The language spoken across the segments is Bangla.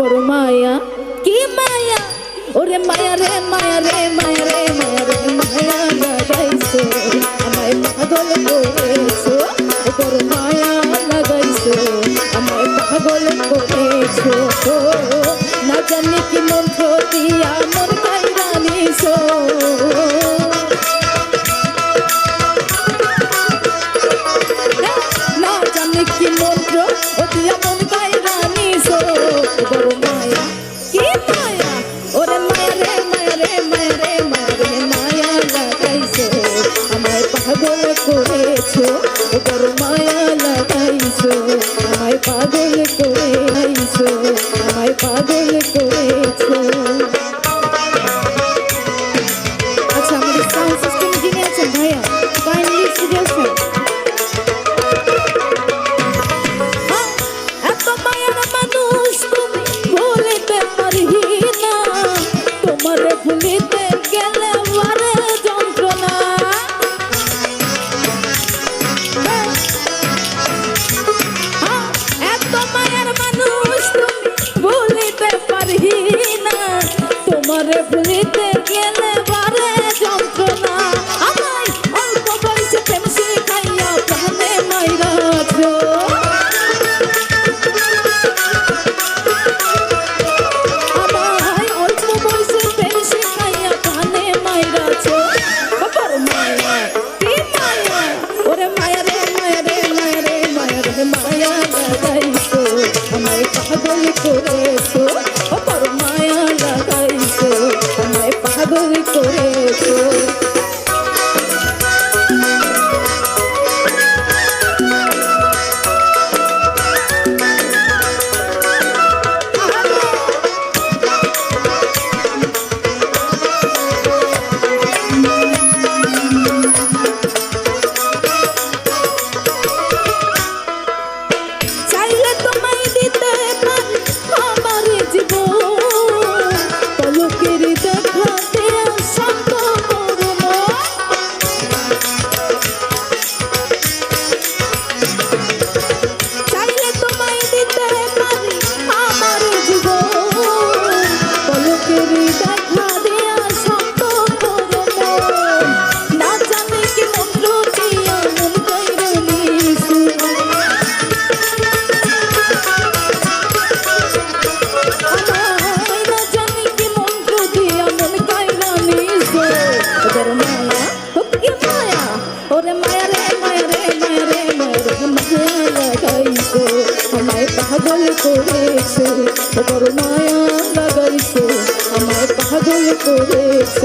বড় মায়া। কি মায়া? ওরে মায়া রে মায়া রে মায়া রে মায়া রে, মায়া লাগাইছো। আমায় পাগল করেছ। বড় মায়া লাগাইছো। আমায় পাগল করেছ। por un লাগাইছো আমায় পাগল করেছ বড় মায়া লাগাইছো আমায় পাগল করেছ।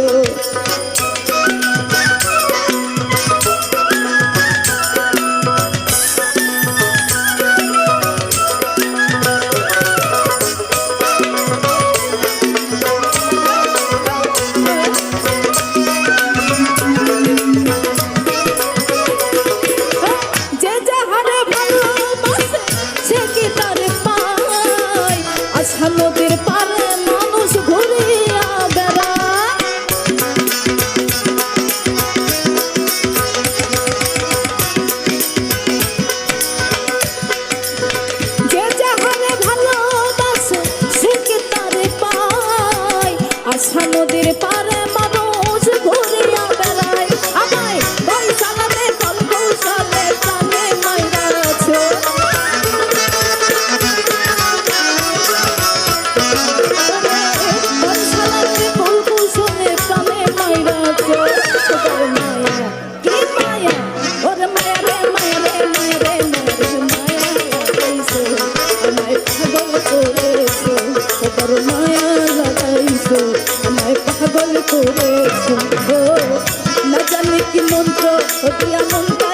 ছানোদের পারে কি মন্ত্র দিয়া মন্ত্র